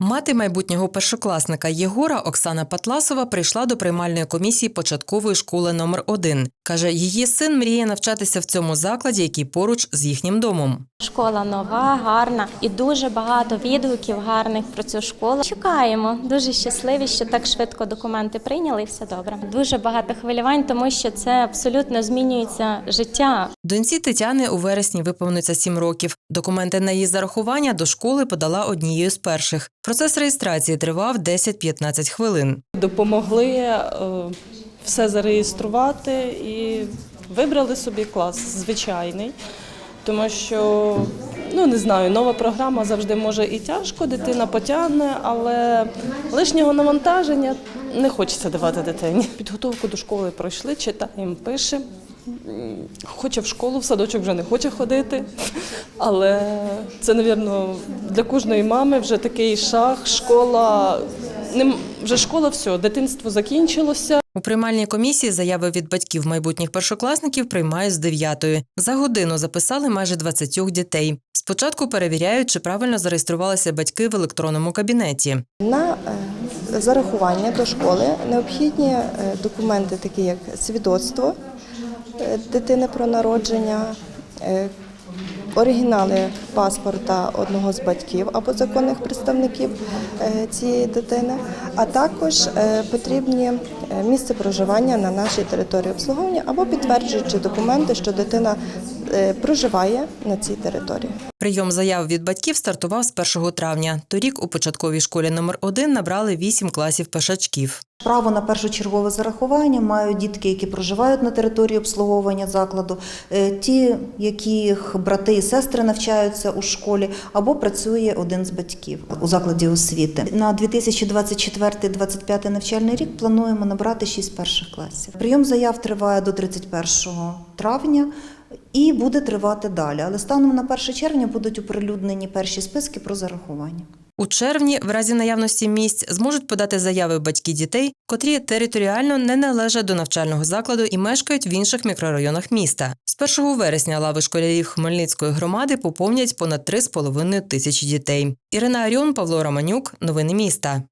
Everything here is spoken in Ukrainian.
Мати майбутнього першокласника Єгора Оксана Патласова прийшла до приймальної комісії початкової школи номер 1 Каже, її син мріє навчатися в цьому закладі, який поруч з їхнім домом. Школа нова, гарна і дуже багато відгуків гарних про цю школу. Чекаємо. Дуже щасливі, що так швидко документи прийняли і все добре. Дуже багато хвилювань, тому що це абсолютно змінюється життя. Доньці Тетяни у вересні виповниться 7 років. Документи на її зарахування до школи подала однією з перших. Процес реєстрації тривав 10-15 хвилин. допомогли е, все зареєструвати і вибрали собі клас звичайний, тому що ну не знаю, нова програма завжди може і тяжко, дитина потягне, але лишнього навантаження не хочеться давати дитині. Підготовку до школи пройшли, читаємо, пишемо. Хоче в школу, в садочок вже не хоче ходити, але це, мабуть, для кожної мами вже такий шаг, школа. Не, вже школа, все, дитинство закінчилося. У приймальній комісії заяви від батьків майбутніх першокласників приймають з 9-ї. За годину записали майже 20 дітей. Спочатку перевіряють, чи правильно зареєструвалися батьки в електронному кабінеті. На е, зарахування до школи необхідні е, документи, такі як свідоцтво дитини про народження, е, оригінали паспорта одного з батьків або законних представників е, цієї дитини, а також е, потрібні е, місце проживання на нашій території обслуговування або підтверджуючи документи, що дитина е, проживає на цій території. Прийом заяв від батьків стартував з 1 травня. Торік у початковій школі номер 1 набрали 8 класів пешачків. Право на першочергове зарахування мають дітки, які проживають на території обслуговування закладу, е, ті, яких брати і сестри навчаються у школі, або працює один з батьків у закладі освіти. На 2024-2025 навчальний рік плануємо набрати 6 перших класів. Прийом заяв триває до 31 травня. І буде тривати далі. Але станом на 1 червня будуть оприлюднені перші списки про зарахування. У червні, в разі наявності місць, зможуть подати заяви батьки дітей, котрі територіально не належать до навчального закладу і мешкають в інших мікрорайонах міста. З 1 вересня лави школярів Хмельницької громади поповнять понад 3,5 тисячі дітей. Ірина Аріон, Павло Романюк. Новини міста.